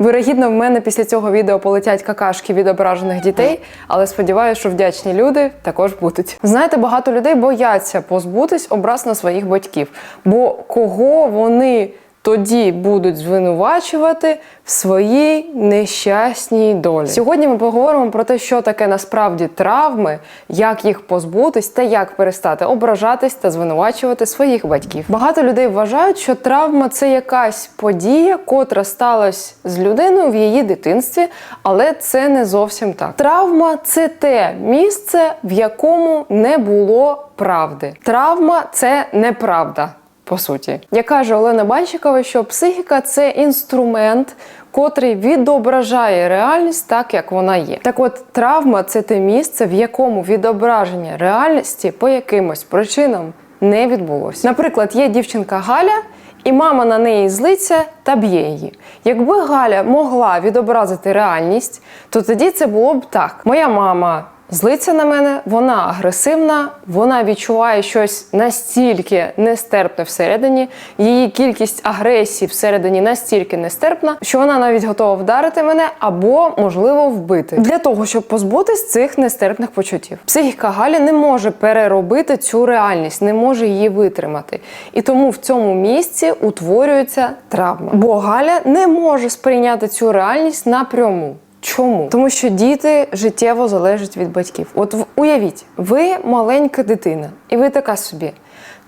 Вирогідно, в мене після цього відео полетять какашки від ображених дітей, але сподіваюся, що вдячні люди також будуть. Знаєте, багато людей бояться позбутись образ на своїх батьків, бо кого вони тоді будуть звинувачувати в своїй нещасній долі. Сьогодні ми поговоримо про те, що таке насправді травми, як їх позбутись та як перестати ображатись та звинувачувати своїх батьків. Багато людей вважають, що травма це якась подія, котра сталася з людиною в її дитинстві, але це не зовсім так. Травма це те місце, в якому не було правди. Травма це неправда по суті. Як каже Олена Банщикова, що психіка це інструмент, котрий відображає реальність так, як вона є. Так от, травма це те місце, в якому відображення реальності по якимось причинам не відбулося. Наприклад, є дівчинка Галя. І мама на неї злиться та б'є її. Якби Галя могла відобразити реальність, то тоді це було б так: моя мама злиться на мене, вона агресивна, вона відчуває щось настільки нестерпне всередині. Її кількість агресії всередині настільки нестерпна, що вона навіть готова вдарити мене або, можливо, вбити для того, щоб позбутись цих нестерпних почуттів. Психіка Галі не може переробити цю реальність, не може її витримати. І тому в цьому місці утворюється травма. Бо Галя не може сприйняти цю реальність напряму. Чому? Тому що діти життєво залежать від батьків. От уявіть, ви маленька дитина, і ви така собі.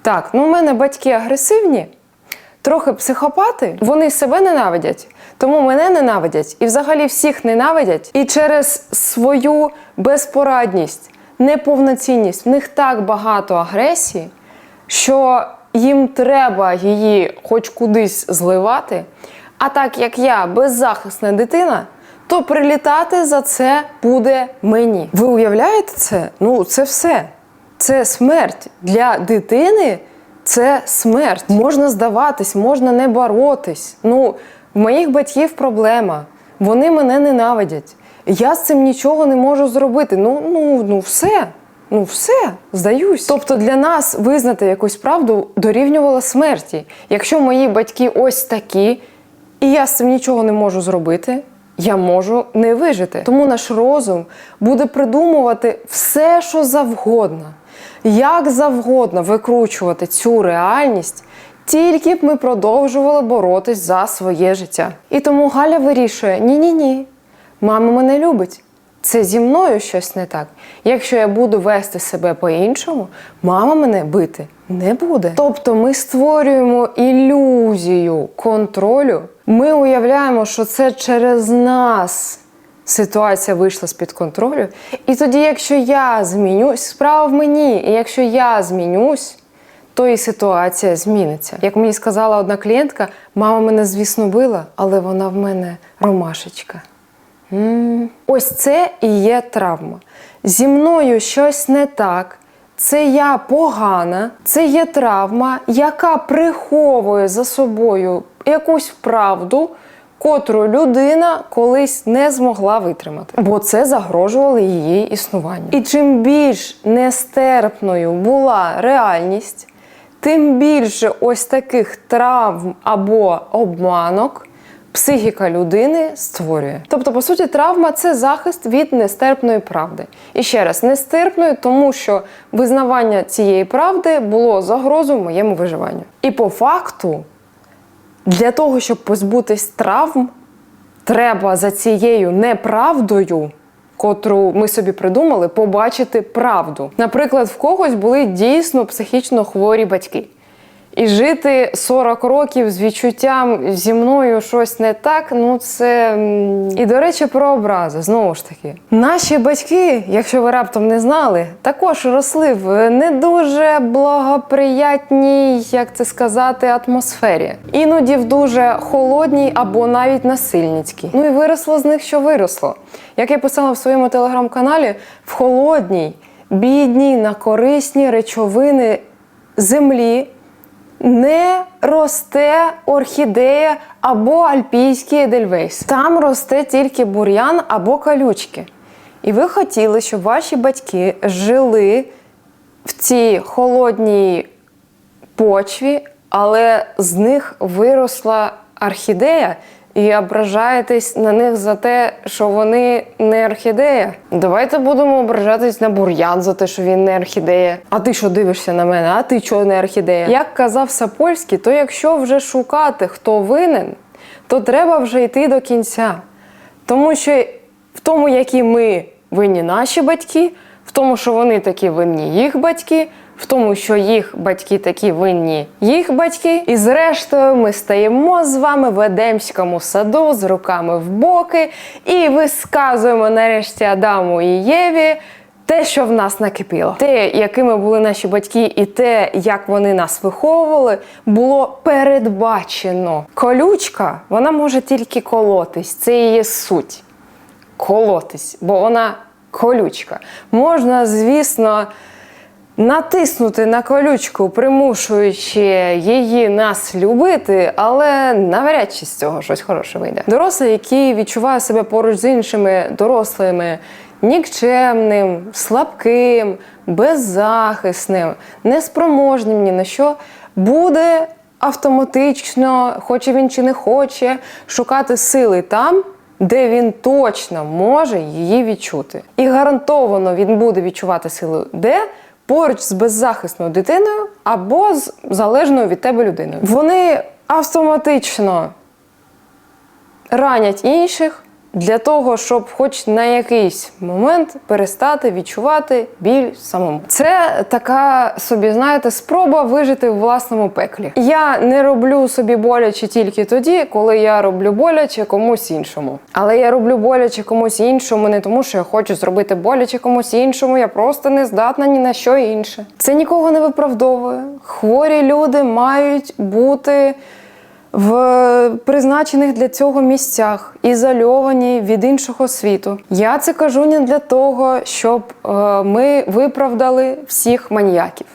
Так, ну в мене батьки агресивні, трохи психопати, вони себе ненавидять, тому мене ненавидять і взагалі всіх ненавидять. І через свою безпорадність, неповноцінність, в них так багато агресії, що їм треба її хоч кудись зливати. А так як я беззахисна дитина, то прилітати за це буде мені. Ви уявляєте це? Ну, це все. Це смерть для дитини. Це смерть. Можна здаватись, можна не боротись. Ну, в моїх батьків проблема. Вони мене ненавидять. Я з цим нічого не можу зробити. Ну, ну, ну все. Ну, все, здаюсь. Тобто для нас визнати якусь правду дорівнювало смерті. Якщо мої батьки ось такі, і я з цим нічого не можу зробити, я можу не вижити. Тому наш розум буде придумувати все, що завгодно, як завгодно викручувати цю реальність, тільки б ми продовжували боротись за своє життя. І тому Галя вирішує: ні-ні ні, мама мене любить. Це зі мною щось не так. Якщо я буду вести себе по-іншому, мама мене бити не буде. Тобто ми створюємо ілюзію контролю. Ми уявляємо, що це через нас ситуація вийшла з-під контролю. І тоді, якщо я змінюсь, справа в мені, і якщо я змінюсь, то і ситуація зміниться. Як мені сказала одна клієнтка, мама мене, звісно, била, але вона в мене ромашечка. Ось це і є травма. Зі мною щось не так. Це я погана, це є травма, яка приховує за собою якусь правду, котру людина колись не змогла витримати, бо це загрожувало її існуванню. І чим більш нестерпною була реальність, тим більше ось таких травм або обманок психіка людини створює. Тобто, по суті, травма це захист від нестерпної правди. І ще раз, нестерпної, тому що визнавання цієї правди було загрозою моєму виживанню. І по факту, для того, щоб позбутись травм, треба за цією неправдою. Котру ми собі придумали, побачити правду. Наприклад, в когось були дійсно психічно хворі батьки. І жити 40 років з відчуттям зі мною щось не так. Ну це і до речі, про образи знову ж таки. Наші батьки, якщо ви раптом не знали, також росли в не дуже благоприятній, як це сказати, атмосфері. Іноді в дуже холодній або навіть насильницькій. Ну і виросло з них, що виросло. Як я писала в своєму телеграм-каналі, в холодній, бідній на корисні речовини землі не росте орхідея або альпійський едельвейс. Там росте тільки бур'ян або калючки. І ви хотіли, щоб ваші батьки жили в цій холодній почві, але з них виросла орхідея, і ображаєтесь на них за те, що вони не орхідея. Давайте будемо ображатись на бур'ян за те, що він не орхідея. А ти що дивишся на мене? А ти чого не орхідея? Як казав Сапольський, то якщо вже шукати, хто винен, то треба вже йти до кінця. Тому що в тому, які ми винні наші батьки, в тому, що вони такі винні їх батьки, в тому, що їх батьки такі винні їх батьки. І зрештою ми стаємо з вами в Едемському саду з руками в боки і висказуємо нарешті Адаму і Єві. Те, що в нас накипіло, те, якими були наші батьки, і те, як вони нас виховували, було передбачено. Колючка, вона може тільки колотись, це її суть колотись, бо вона колючка. Можна, звісно, натиснути на колючку, примушуючи її нас любити, але навряд чи з цього щось хороше вийде. Дорослий, який відчуває себе поруч з іншими дорослими. Нікчемним, слабким, беззахисним, неспроможним ні на що, буде автоматично, хоче він чи не хоче, шукати сили там, де він точно може її відчути. І гарантовано він буде відчувати силу де поруч з беззахисною дитиною або з залежною від тебе людиною. Вони автоматично ранять інших для того, щоб хоч на якийсь момент перестати відчувати біль самому. Це така собі, знаєте, спроба вижити в власному пеклі. Я не роблю собі боляче тільки тоді, коли я роблю боляче комусь іншому. Але я роблю боляче комусь іншому не тому, що я хочу зробити боляче комусь іншому. Я просто не здатна ні на що інше. Це нікого не виправдовує. Хворі люди мають бути в призначених для цього місцях, ізольовані від іншого світу. Я це кажу не для того, щоб е, ми виправдали всіх маніяків.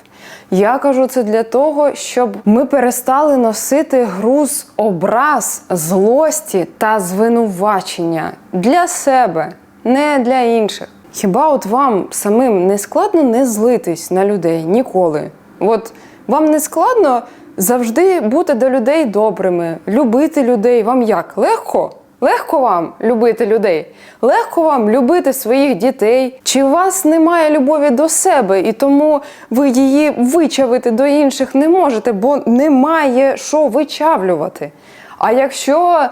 Я кажу це для того, щоб ми перестали носити груз образ, злості та звинувачення для себе, не для інших. Хіба от вам самим не складно не злитись на людей ніколи? От вам не складно завжди бути до людей добрими, любити людей. Вам як? Легко? Легко вам любити людей? Легко вам любити своїх дітей? Чи у вас немає любові до себе, і тому ви її вичавити до інших не можете, бо немає що вичавлювати? А якщо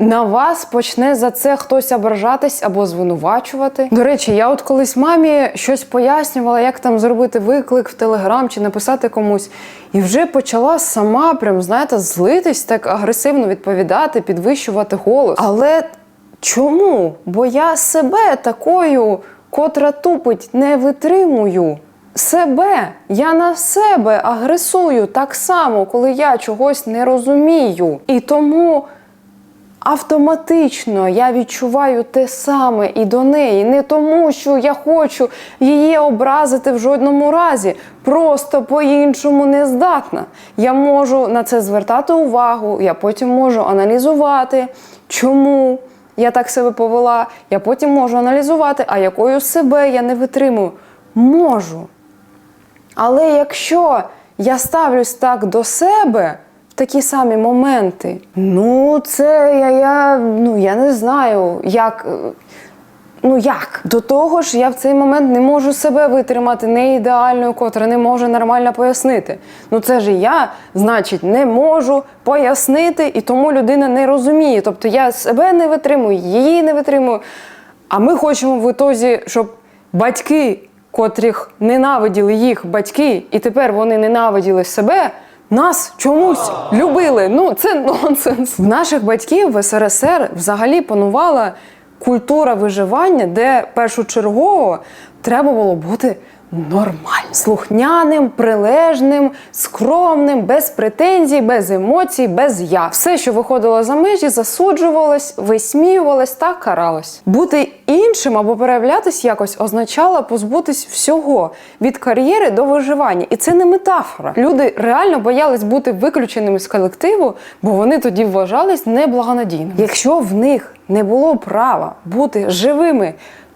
на вас почне за це хтось ображатись або звинувачувати. До речі, я от колись мамі щось пояснювала, як там зробити виклик в Телеграм чи написати комусь, і вже почала сама, прям знаєте, злитись, так агресивно відповідати, підвищувати голос. Але чому? Бо я себе такою, котра тупить, не витримую. Себе, я на себе агресую так само, коли я чогось не розумію. І тому автоматично я відчуваю те саме і до неї. Не тому, що я хочу її образити в жодному разі. Просто по-іншому не здатна. Я можу на це звертати увагу, я потім можу аналізувати, чому я так себе повела. Я потім можу аналізувати, а якою себе я не витримую. Можу. Але якщо я ставлюсь так до себе такі самі моменти, ну це я, я, ну, я не знаю, як. е, Ну як? До того ж, я в цей момент не можу себе витримати не ідеальною, котра не може нормально пояснити. Ну це ж я, значить, не можу пояснити, і тому людина не розуміє. Тобто я себе не витримую, її не витримую. А ми хочемо в ітозі, щоб батьки, котрих ненавиділи їх батьки, і тепер вони ненавиділи себе. Нас чомусь любили. Ну це нонсенс. В наших батьків в СРСР взагалі панувала культура виживання, де першочергово треба було бути нормальним, слухняним, прилежним, скромним, без претензій, без емоцій, без я. Все, що виходило за межі, засуджувалось, висміювалось та каралось. Бути іншим або проявлятись якось означало позбутись всього від кар'єри до виживання. І це не метафора. Люди реально боялись бути виключеними з колективу, бо вони тоді вважались неблагонадійними. Якщо в них не було права бути живими.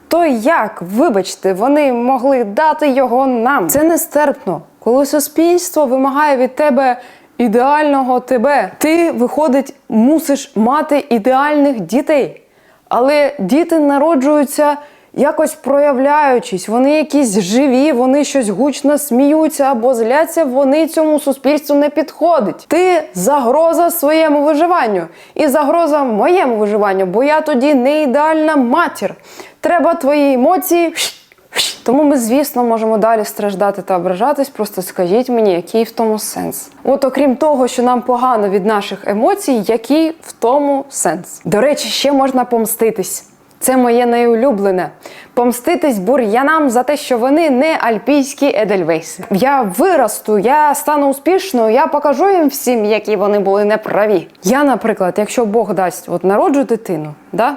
То як, вибачте, вони могли дати його нам? Це нестерпно, коли суспільство вимагає від тебе ідеального тебе. Ти, виходить, мусиш мати ідеальних дітей. Але діти народжуються якось проявляючись, вони якісь живі, вони щось гучно сміються або зляться, вони цьому суспільству не підходить. Ти загроза своєму виживанню і загроза моєму виживанню, бо я тоді не ідеальна матір. Треба твої емоції. Тому ми, звісно, можемо далі страждати та ображатись. Просто скажіть мені, який в тому сенс. От окрім того, що нам погано від наших емоцій, який в тому сенс. До речі, ще можна помститись. Це моє найулюблене. Помститись бур'янам за те, що вони не альпійські едельвейси. Я виросту, я стану успішною, я покажу їм всім, які вони були неправі. Я, наприклад, якщо Бог дасть, от народжу дитину, да?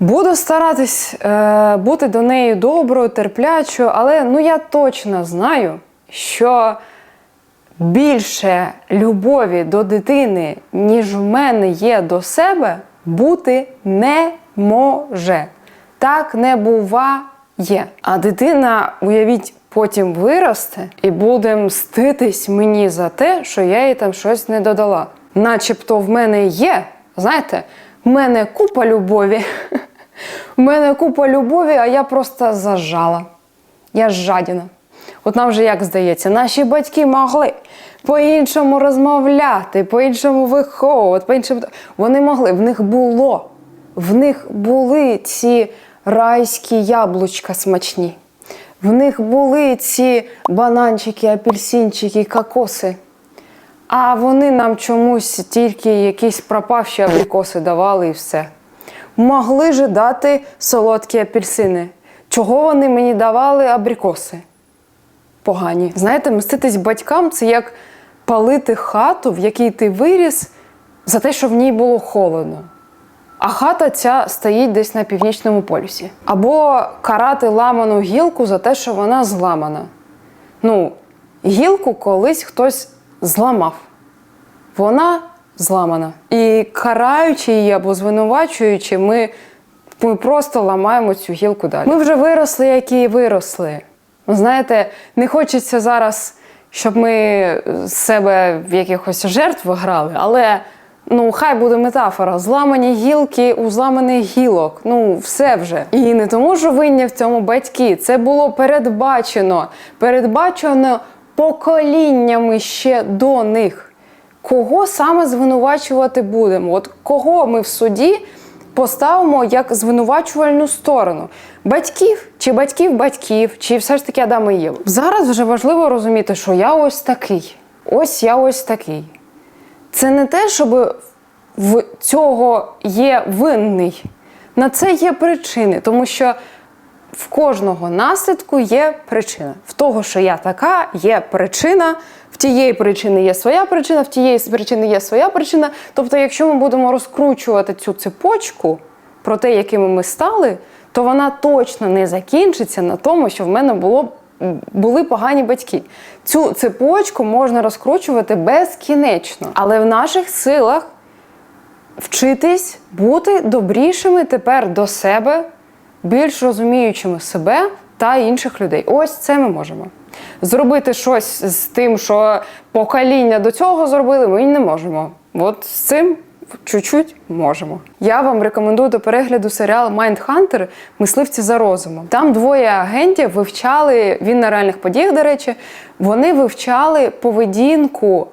Буду старатись е, бути до неї доброю, терплячою, але ну я точно знаю, що більше любові до дитини, ніж в мене є до себе, бути не може. Так не буває. А дитина, уявіть, потім виросте і буде мститись мені за те, що я їй там щось не додала. Начебто в мене є, знаєте, в мене купа любові. В мене купа любові, а я просто зажала. Я жадіна. От нам вже як здається, наші батьки могли по-іншому розмовляти, по-іншому виховувати, по-іншому. Вони могли, в них було. В них були ці райські яблучка смачні. В них були ці бананчики, апельсинчики, кокоси. А вони нам чомусь тільки якісь пропавші абрикоси давали і все. Могли ж дати солодкі апельсини. Чого вони мені давали абрикоси? Погані. Знаєте, мститись батькам це як палити хату, в якій ти виріс, за те, що в ній було холодно. А хата ця стоїть десь на північному полюсі. Або карати ламану гілку за те, що вона зламана. Ну, гілку колись хтось зламав. Вона зламана. І караючи її або звинувачуючи, ми, ми просто ламаємо цю гілку далі. Ми вже виросли, які виросли. Знаєте, не хочеться зараз, щоб ми з себе в якихось жертв грали, але ну хай буде метафора. Зламані гілки у зламаних гілок. Ну, все вже. І не тому, що винні в цьому батьки. Це було передбачено. Передбачено поколіннями ще до них. Кого саме звинувачувати будемо? От кого ми в суді поставимо як звинувачувальну сторону? Батьків чи батьків батьків, чи все ж таки Адама і Єву? Зараз вже важливо розуміти, що я ось такий, ось я ось такий. Це не те, щоб в цього є винний. На це є причини, тому що в кожного наслідку є причина. В того, що я така, є причина. Тієї причини є своя причина, в тієї причини є своя причина. Тобто, якщо ми будемо розкручувати цю цепочку про те, якими ми стали, то вона точно не закінчиться на тому, що в мене було, були погані батьки. Цю цепочку можна розкручувати безкінечно, але в наших силах вчитись бути добрішими тепер до себе, більш розуміючими себе та інших людей. Ось це ми можемо. Зробити щось з тим, що покоління до цього зробили, ми не можемо. От з цим чуть-чуть можемо. Я вам рекомендую до перегляду серіал Майндхантер Мисливці за розумом. Там двоє агентів вивчали він на реальних подіях, до речі, вони вивчали поведінку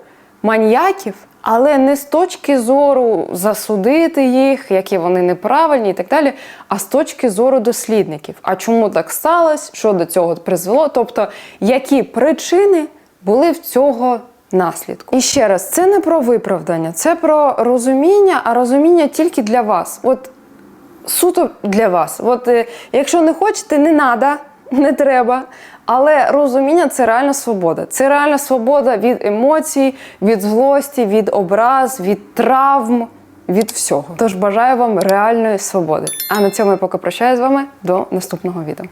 маньяків, але не з точки зору засудити їх, які вони неправильні і так далі, а з точки зору дослідників. А чому так сталося? Що до цього призвело? Тобто, які причини були в цього наслідку? І ще раз, це не про виправдання, це про розуміння, а розуміння тільки для вас. От суто для вас. От е, якщо не хочете, не треба, не треба. Але розуміння це реальна свобода. Це реальна свобода від емоцій, від злості, від образ, від травм, від всього. Тож бажаю вам реальної свободи. А на цьому я поки прощаю з вами до наступного відео.